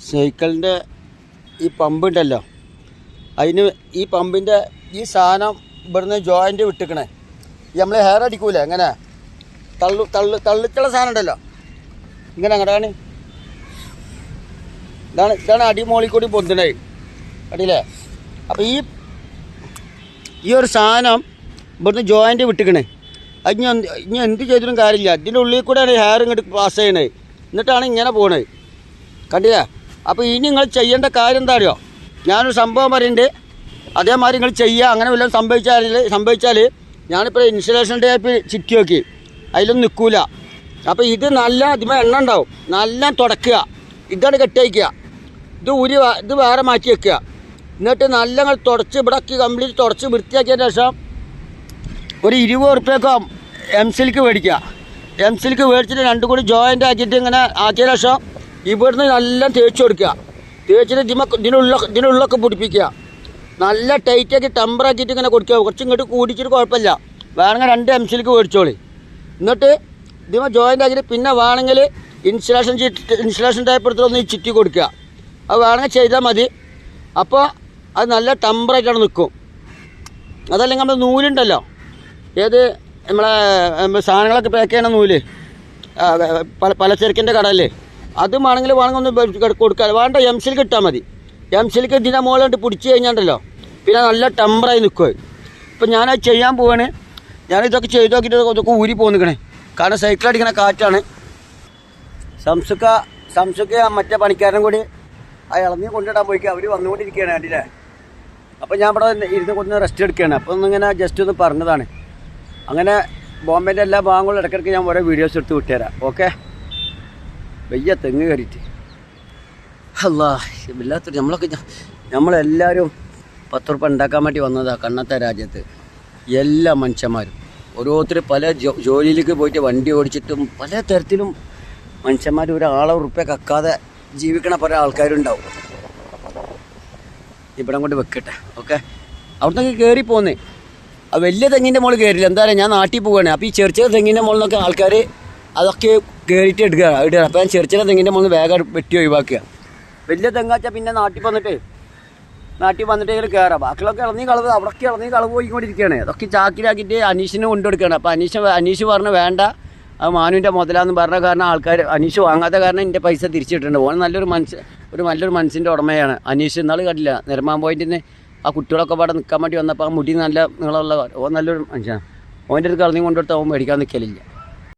സൈക്കിളിന്റെ ഈ പമ്പ് ഉണ്ടല്ലോ. അതിന് ഈ പമ്പിന്റെ ഈ സാധനം ഇവിടുന്ന് ജോയിന്റ് വിട്ടിക്കണേ. നമ്മൾ ഹെയർ അടിക്കൂലേ എങ്ങനെ തള്ളു തള്ളു തള്ളിക്കുള്ള സാധനം ഉണ്ടല്ലോ. ഇങ്ങനെ അങ്ങോട്ടാണ്. ഇതാണ് ഇതാണ് അടിമോളിൽ കൂടി പൊന്തിണേ അടിയില്ലേ? അപ്പോൾ ഈ ഈ ഒരു സാധനം ഇവിടുന്ന് ജോയിന്റ് വിട്ടിക്കണേ. അത് ഞാൻ ഇനി എന്ത് ചെയ്തിട്ടും കാര്യമില്ല. അതിന്റെ ഉള്ളിൽ കൂടെയാണ് ഹെയർ ഇങ്ങോട്ട് പാസ് ചെയ്യണേ. എന്നിട്ടാണ് ഇങ്ങനെ പോണേ. കണ്ടില്ലേ? അപ്പോൾ ഇനി നിങ്ങൾ ചെയ്യേണ്ട കാര്യം എന്താ അറിയോ? ഞാനൊരു സംഭവം പറയുന്നുണ്ട് അതേമാതിരി നിങ്ങൾ ചെയ്യുക അങ്ങനെ വല്ലതും സംഭവിച്ചാൽ സംഭവിച്ചാൽ ഞാനിപ്പോൾ ഇൻസുലേഷൻ ടേപ്പ് ചിറ്റി നോക്കി. അതിലൊന്നും നിൽക്കൂല അപ്പോൾ ഇത് നല്ല അതിമേ എണ്ണ ഉണ്ടാവും. നല്ല തുടക്കുക. ഇതാണ് കെട്ടയക്കുക ഇത് ഉരി ഇത് വേറെ മാറ്റി വെക്കുക. എന്നിട്ട് നല്ല നിങ്ങൾ തുടച്ച് ഇവിടെ കംപ്ലീറ്റ് തുടച്ച് വൃത്തിയാക്കിയതിന് ശേഷം ഒരു ഇരുപത് ഉറുപ്പ്യൊക്കെ എം സിൽക്ക് മേടിക്കുക. എം സിൽക്ക് മേടിച്ചിട്ട് രണ്ടും കൂടി ജോയിന്റ് ആക്കിയിട്ട് ഇങ്ങനെ ആക്കിയ ശേഷം ഇവിടുന്ന് നല്ല തേച്ച് കൊടുക്കുക. തേച്ചിട്ട് ഇതിമ ഇതിനുള്ള ഇതിനുള്ളൊക്കെ പിടിപ്പിക്കുക. നല്ല ടൈറ്റാക്കി ടെമ്പറാക്കിയിട്ട് ഇങ്ങനെ കൊടുക്കുക. കുറച്ച് ഇങ്ങോട്ട് കൂടിച്ചിട്ട് കുഴപ്പമില്ല. വേണമെങ്കിൽ രണ്ട് എം സിൽക്ക് മേടിച്ചോളി. എന്നിട്ട് ദിമ ജോയിന്റ് ആക്കിയിട്ട് പിന്നെ വേണമെങ്കിൽ ഇൻസുലേഷൻ ചീറ്റ് ഇൻസുലേഷൻ ടൈപ്പ് എടുത്തിട്ട് ഒന്ന് ചുറ്റി കൊടുക്കുക. അത് വേണമെങ്കിൽ ചെയ്താൽ മതി. അപ്പോൾ അത് നല്ല ടെമ്പറായിട്ടാണ് നിൽക്കും. അതല്ലെങ്കിൽ നമ്മൾ നൂലുണ്ടല്ലോ. ഏത് നമ്മളെ സാധനങ്ങളൊക്കെ പാക്ക് ചെയ്യണ നൂൽ. പല പലചരക്കിന്റെ കടയില്ലേ അത് വേണമെങ്കിൽ വേണമെങ്കിൽ ഒന്ന് ബെ- കൊടു- കൊടുക്കുക വേണ്ട എം സിൽക്ക് ഇട്ടാൽ മതി. എം സിൽക്ക് ഇതിന്റെ മുകളിലോട്ട് പിടിച്ച് കഴിഞ്ഞാണ്ടല്ലോ. പിന്നെ നല്ല ടെമ്പറായി നിൽക്കുക ഇപ്പം ഞാനത് ചെയ്യാൻ പോവാണ്. ഞാനിതൊക്കെ ചെയ്ത് നോക്കിയിട്ട് ഇതൊക്കെ ഊരി പോന്നിക്കണേ. കാരണം സൈക്കിൾ അടിക്കണ കാറ്റാണ്. സംസുക്ക സംസുക്ക മറ്റേ പണിക്കാരനും കൂടി ആ ഇളഞ്ഞ് കൊണ്ടിടാൻ പോയിക്കുക അവർ വന്നുകൊണ്ടിരിക്കുകയാണ് കണ്ടില്ലേ അപ്പോൾ ഞാൻ ഇവിടെ ഇരുന്ന് കൊണ്ടുവന്ന് റെസ്റ്റ് എടുക്കുകയാണ്. അപ്പോൾ ഒന്നിങ്ങനെ ജസ്റ്റ് ഒന്ന് പറഞ്ഞതാണ്. അങ്ങനെ ബോംബെന്റെ എല്ലാ ഭാഗങ്ങളും ഇടയ്ക്കിടയ്ക്ക് ഞാൻ ഓരോ വീഡിയോസ് എടുത്ത് വിട്ടുതരാം ഓക്കെ വയ്യ തെങ്ങ് കയറിയിട്ട് അല്ലാ വല്ലാത്തൊരു നമ്മളൊക്കെ നമ്മളെല്ലാവരും പത്ത് ഉറുപ്പ ഉണ്ടാക്കാൻ വേണ്ടി വന്നതാണ് കണ്ണത്തെ രാജ്യത്ത്. എല്ലാ മനുഷ്യന്മാരും. ഓരോരുത്തർ പല ജോലിയിലേക്ക് പോയിട്ട് വണ്ടി ഓടിച്ചിട്ടും പല തരത്തിലും മനുഷ്യന്മാർ ഒരാളെ ഉറുപ്പ്യ കക്കാതെ ജീവിക്കണ പല ആൾക്കാരുണ്ടാവും. ഇവിടെ കൊണ്ട് വെക്കട്ടെ ഓക്കെ? അവിടുന്ന് കയറി പോന്നേ. ആ വലിയ തെങ്ങിന്റെ മുകളിൽ കയറില്ല എന്താ പറയുക ഞാൻ നാട്ടിൽ പോവുകയാണ് അപ്പോൾ ഈ ചെറിയ ചെറിയ തെങ്ങിന്റെ മുകളിൽ നിന്നൊക്കെ ആൾക്കാർ അതൊക്കെ കയറിയിട്ട് എടുക്കുക ഇടുക. അപ്പോൾ ഞാൻ ചെറിയ ചെറിയ തെങ്ങിന്റെ മൂന്ന് വേഗം വെട്ടി ഒഴിവാക്കുക. വലിയ തെങ്ങാച്ചാൽ പിന്നെ നാട്ടിൽ വന്നിട്ട് നാട്ടിൽ വന്നിട്ട് ഇങ്ങനെ കയറാം ബാക്കിയുള്ളൊക്കെ ഇളനീ കളവ് അവിടൊക്കെ ഇളനീ കളവ് പോയിക്കൊണ്ടിരിക്കുകയാണ്. അതൊക്കെ ചാക്കിലാക്കിയിട്ട് അനീഷിന് കൊണ്ടുകൊടുക്കുകയാണ്. അപ്പോൾ അനീഷ് അനീഷ് പറഞ്ഞു വേണ്ട അത് മാനുവിന്റെ മുതലാന്ന് പറഞ്ഞ കാരണം ആൾക്കാർ അനീഷ് വാങ്ങാത്ത കാരണം എന്റെ പൈസ തിരിച്ചിട്ടുണ്ട് ഓൻ നല്ലൊരു മനസ്സ് ഒരു നല്ലൊരു മനസ്സിന്റെ ഉടമയാണ്. അനീഷ് ഇന്നാൾ കണ്ടില്ല. നിർമ്മാൻ പോയിന്റിൽ നിന്ന് ആ കുട്ടികളൊക്കെ പാടെ നിൽക്കാൻ വേണ്ടി വന്നപ്പോൾ ആ മുടി നല്ല നീളമുള്ള ഓൻ നല്ലൊരു മനുഷ്യനാണ് ഓന്റെ അടുത്ത് കളഞ്ഞു കൊണ്ടുകൊടുത്ത് അവൻ മേടിക്കാൻ നിൽക്കലില്ല